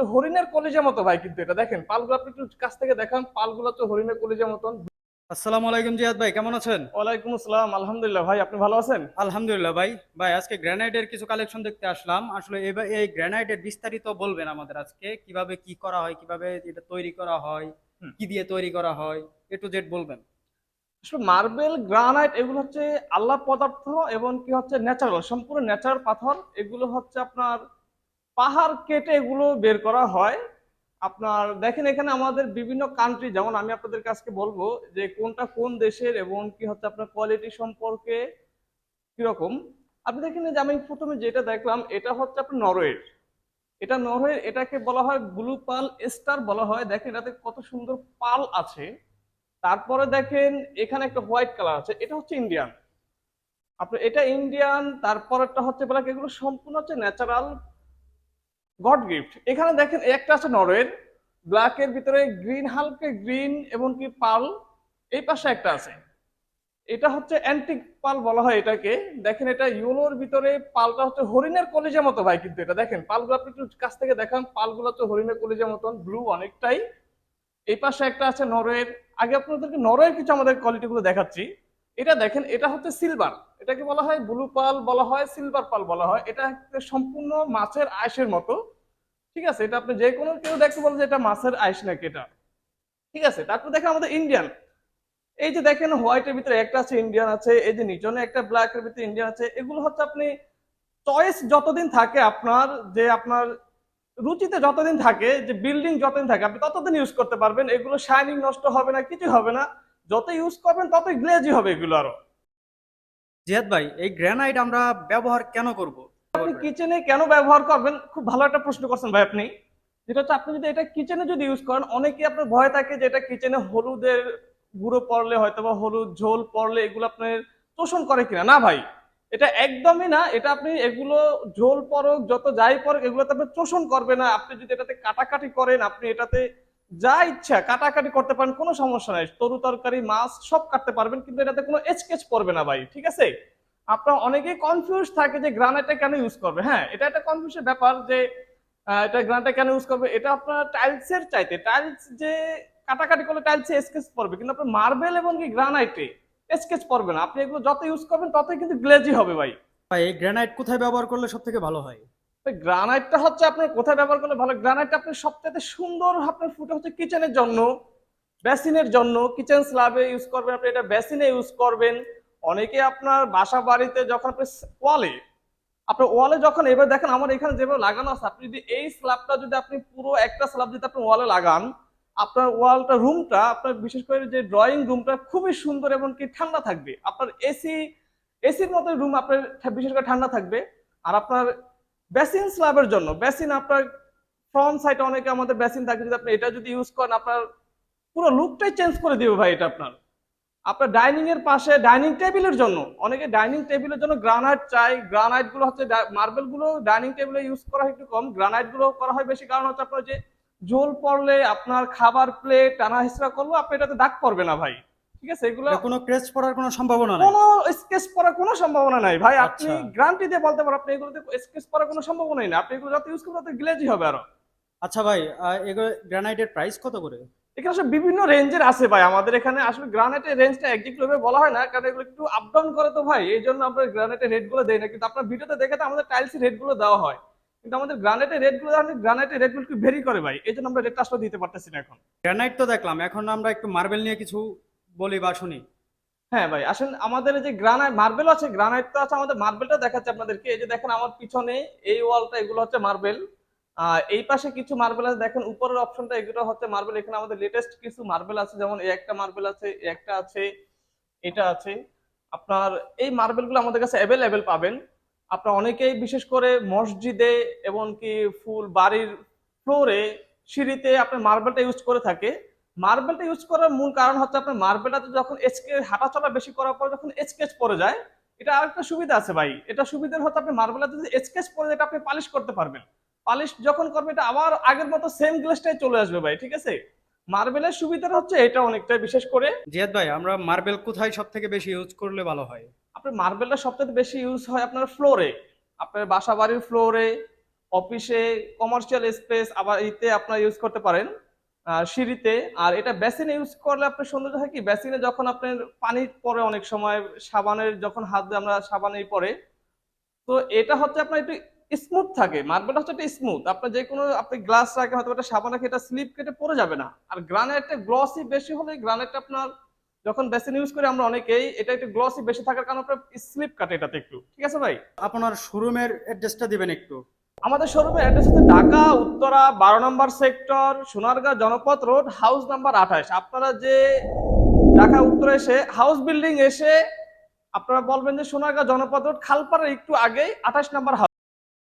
হচ্ছে হরিণের কলিজা মতো ভাই কিন্তু এটা। দেখেন পালগুলো আপনি একটু কাছ থেকে দেখান পালগুলো হচ্ছে হরিণের কলিজা মতন। আসসালামু আলাইকুম জিয়াদ ভাই কেমন আছেন? ওয়ালাইকুম আসসালাম আলহামদুলিল্লাহ ভাই আপনি ভালো আছেন? আলহামদুলিল্লাহ ভাই। ভাই আজকে গ্রানাইটের কিছু কালেকশন দেখতে আসলাম। আসলে এই গ্রানাইটের বিস্তারিত বলবেন আমাদের আজকে। কীভাবে কি করা হয় কীভাবে এটা তৈরি করা হয় কি দিয়ে তৈরি করা হয় এ টু জেড বলবেন। আসলে মার্বেল গ্রানাইট এগুলো হচ্ছে আল্লাহ পদার্থ এবং কি হচ্ছে ন্যাচারাল সম্পূর্ণ ন্যাচারাল পাথর। এগুলো হচ্ছে আপনার পাহাড় কেটে এগুলো বের করা হয়। আপনার দেখেন এখানে আমাদের বিভিন্ন কান্ট্রি যেমন আমি আপনাদের কাছে বলব যে কোনটা কোন দেশের এবং কি হচ্ছে আপনার কোয়ালিটি সম্পর্কে কীরকম। আপনি দেখেন যে আমি প্রথমে যেটা দেখলাম, এটা হচ্ছে আপনার নরওয়ের। এটা নরওয়ের, এটাকে বলা হয় ব্লু পাল স্টার বলা হয়। দেখেন এটাতে কত সুন্দর পাল আছে। তারপরে দেখেন এখানে একটা হোয়াইট কালার আছে, এটা হচ্ছে ইন্ডিয়ান। আপনার এটা ইন্ডিয়ান, তারপরেরটা হচ্ছে ব্ল্যাক, এগুলো সম্পূর্ণ হচ্ছে ন্যাচারাল গড গিফট। এখানে দেখেন একটা আছে নরওয়ের ব্ল্যাকের ভিতরে গ্রিন হালকে গ্রিন এবং কি পাল, এই পাশে একটা আছে। এটা হচ্ছে অ্যান্টিক পাল বলা হয় এটাকে। দেখেন, এটা ইউনোর ভিতরে পালটা হচ্ছে হরিণের কলিজা মতো ভাই কিন্তু এটা। দেখেন, পালগুলো আপনি একটু কাছ থেকে দেখান, পালগুলো হচ্ছে হরিণের কলিজা মতন ব্লু অনেকটাই। এই পাশে একটা আছে নরওয়ের আগে আপনাদেরকে নরওয়ের কিছু আমাদের কোয়ালিটিগুলো দেখাচ্ছি। এটা দেখেন, এটা হচ্ছে সিলভার এটাকে বলা হয় ব্লু পাল বলা হয় সিলভার পাল বলা হয়। এটা সম্পূর্ণ মাছের আইসের মতো। ঠিক আছে? এটা আপনি যে কোনো কেউ দেখতে বলে যে এটা মাছের আইস নাকি এটা। ঠিক আছে? তারপর দেখেন আমাদের ইন্ডিয়ান এই যে দেখেন হোয়াইটের ভিতরে একটা আছে ইন্ডিয়ান আছে এই যে নিচনে একটা ব্ল্যাক এর ভিতরে ইন্ডিয়ান আছে। এগুলো হচ্ছে আপনি চয়েস যতদিন থাকে আপনার, যে আপনার রুচিতে যতদিন থাকে, যে বিল্ডিং যতদিন থাকে, আপনি ততদিন ইউজ করতে পারবেন। এগুলো শাইনিং নষ্ট হবে না কিছু হবে না। যত ইউজ করবেন ততই গ্লেজি হবে এগুলো আরও। জিহাদ ভাই এই গ্রানাইট আমরা ব্যবহার কেন করব? আপনি কিচেনে কেন ব্যবহার করবেন? খুব ভালো একটা প্রশ্ন করছেন ভাই আপনি। যেটা হচ্ছে আপনি যদি এটা কিচেনে যদি ইউজ করেন অনেকে আপনার ভয় থাকে যে এটা কিচেনে হলুদের গুঁড়ো পড়লে হয়তো বা হলুদ ঝোল পড়লে এগুলো আপনার তোষণ করে কিনা। না ভাই এটা একদমই না। এটা আপনি এগুলো ঝোল পরক যত যাই পরক এগুলোতে আপনি তোষণ করবে না। আপনি যদি এটাতে কাটাকাটি করেন আপনি এটাতে যা ইচ্ছা কাটাকাটি করতে পারেন, কোনো সমস্যা নাই। তরু তরকারি, মাছ সব কাটতে পারবেন, কিন্তু এটাতে কোনো এচকেচ পড়বে না ভাই, ঠিক আছে? আপনার অনেকেই কনফিউজ থাকে যে গ্রানাইটটা কেন ইউজ করবে। হ্যাঁ এটা একটা কনফিউজের ব্যাপার যে এটা গ্রানাইটটা কেন ইউজ করবে? এটা আপনার টাইলসের চাইতে। টাইলস যে, কাটাকাটি করলে টাইলসে স্কেচ পড়বে, কিন্তু আপনার মার্বেল এবং কি গ্রানাইটে স্কেচ পড়বে না। আপনি এগুলো যত ইউজ করবেন, ততই কিন্তু গ্লেজি হবে ভাই। ভাই গ্রানাইট কোথায় ব্যবহার করলে সব থেকে ভালো হয়? গ্রানাইটটা হচ্ছে আপনার কোথায় ব্যবহার করলে ভালো? গ্রানাইটটা আপনি সবচেয়ে সুন্দর আপনার ফুটে হচ্ছে কিচেনের জন্য বেসিনের জন্য। কিচেন স্ল্যাবে ইউজ করবেন আপনি, এটা বেসিনে ইউজ করবেন। অনেকে আপনার বাসা বাড়িতে যখন আপনি ওয়ালে আপনার ওয়ালে যখন, এবার দেখেন আমার এখানে যেভাবে লাগানো আছে, আপনি যদি এই স্ল্যাবটা যদি আপনি পুরো একটা স্ল্যাব যদি আপনি ওয়ালে লাগান, আপনার ওয়ালটা রুমটা আপনার বিশেষ করে যে ড্রয়িং রুমটা খুবই সুন্দর এবং কি ঠান্ডা থাকবে। আপনার এসি এসির মতো রুম আপনার বিশেষ করে ঠান্ডা থাকবে। আর আপনার বেসিন স্ল্যাবের জন্য। বেসিন আপনার ফ্রন্ট সাইডে অনেকে আমাদের বেসিন থাকে, যদি আপনি এটা যদি ইউজ করেন, আপনার পুরো লুকটাই চেঞ্জ করে দিবে ভাই এটা আপনার। আপনার ডাইনিং এর পাশে ডাইনিং টেবিলের জন্য। অনেকে ডাইনিং টেবিলের জন্য গ্রানাইট চাই। গ্রানাইটগুলো হচ্ছে মার্বেলগুলো ডাইনিং টেবিলে ইউজ করা হয় একটু কম। গ্রানাইটগুলো করা হয় বেশি কারণ হচ্ছে আপনার যে ঝোল পড়লে, আপনার খাবার প্লেট টানা হেসরা করল আপনি এটাতে দাগ পড়বে না ভাই। ঠিক আছে এগুলো কোনো পড়ার কোনো সম্ভাবনা নেই? কোনো স্কেচ পড়ার কোনো সম্ভাবনা নাই। ভাই আপনি আচ্ছা। গ্যারান্টি দিয়ে বলতে পারেন আপনি এগুলোতে স্কেচ পড়ার কোনো সম্ভাবনাই না আপনি এগুলো যত ইউজ করবেন তত গ্লেজি হবে আরও। আচ্ছা ভাই এগুলো গ্রানাইটের প্রাইস কত করে? এখানে আসলে বিভিন্ন রেঞ্জের আছে ভাই। আমাদের এখানে আসলে গ্রানাইটের রেঞ্জটা একদিক ভাবে বলা হয় না কারণ এগুলো একটু আপ ডাউন করে তো ভাই এই জন্য আমরা গ্রানাইটের রেটগুলো দেই না। কিন্তু আপনার ভিডিওতে দেখে তো আমাদের টাইলসের রেটগুলো দেওয়া হয়। কিন্তু আমাদের গ্রানাইটের রেটগুলো গ্রানাইটের রেটগুলো একটু ভেরি করে ভাই। এই জন্য আমরা রেটটা আসলে দিতে পারতেছি না এখন। গ্রানাইট তো দেখলাম এখন আমরা একটু মার্বেল নিয়ে কিছু বলি বা শুনি। হ্যাঁ ভাই আসেন আমাদের যে গ্রানাইট মার্বেল আছে গ্রানাইট তো আছে, আমাদের মার্বেলটা দেখাচ্ছে আপনাদেরকে। এই যে দেখেন আমার পিছনে এই ওয়ালটা এগুলো হচ্ছে মার্বেল এই পাশে কিছু মার্বেল আছে, দেখেন উপরের অপশনটা এগুলো হচ্ছে মার্বেল এখানে আমাদের লেটেস্ট কিছু মার্বেল আছে, যেমন এই একটা মার্বেল আছে একটা আছে, এটা আছে। আপনার এই মার্বেলগুলো আমাদের কাছে অ্যাভেলেবেল পাবেন। আপনার অনেকেই বিশেষ করে মসজিদে, এবং কি ফুল বাড়ির ফ্লোরে সিঁড়িতে আপনার মার্বেলটা ইউজ করে থাকে। মার্বেলটা ইউজ করার মূল কারণ হচ্ছে আপনার মার্বেলটাতে যখন এচকে হাঁটাচলা বেশি করার পর যখন এচকেচ পড়ে যায় এটা আরেকটা সুবিধা আছে ভাই। এটা সুবিধা হচ্ছে আপনি মার্বেলটাতে যদি এচকেচ পড়ে যায় এটা আপনি পালিশ করতে পারবেন। পালিশ যখন করবে এটা আবার আগের মতো সেম গ্লেসটাই চলে আসবে ভাই ঠিক আছে? মার্বেলের সুবিধাটা হচ্ছে এটা অনেকটাই বিশেষ করে জিয়াদ ভাই আমরা মার্বেল কোথায় সব থেকে বেশি ইউজ করলে ভালো হয়? আপনার মার্বেলটা সবচেয়ে বেশি ইউজ হয় আপনার ফ্লোরে আপনার বাসা বাড়ির ফ্লোরে অফিসে কমার্শিয়াল স্পেস আবার এতে আপনার ইউজ করতে পারেন। সিঁড়িতে। আর এটা বেসিনে ইউজ করলে আপনার সৌন্দর্য হয় কি? বেসিনে যখন আপনার পানি পরে অনেক সময়, সাবানের যখন হাত দিয়ে আমরা সাবানেই পরে, তো এটা হচ্ছে আপনার একটু স্মুথ থাকে। মার্বেলটা হচ্ছে একটা স্মুথ আপনার যে কোনো, আপনি গ্লাস রাখে হয়তো একটা সাবান রাখে, এটা স্লিপ কেটে পড়ে যাবে না। আর গ্রানাইটটা গ্লসি বেশি হলে গ্রানাইটটা আপনার যখন বেসিন ইউজ করি আমরা অনেকেই, এটা একটু গ্লসি বেশি থাকার কারণে আপনার স্লিপ কাটে এটাতে একটু। ঠিক আছে ভাই? আপনার শোরুমের অ্যাড্রেসটা দিবেন একটু। আমাদের শোরুমের অ্যাড্রেস হচ্ছে ঢাকা, উত্তরা, বারো number sector, Sonargaon Janapath road house number আঠাশ। আপনারা যে ঢাকা, উত্তরে এসে হাউস বিল্ডিং এসে আপনারা বলবেন যে সোনারগাঁ জনপথ রোড, খালপাড়ের একটু আগেই আঠাশ নাম্বার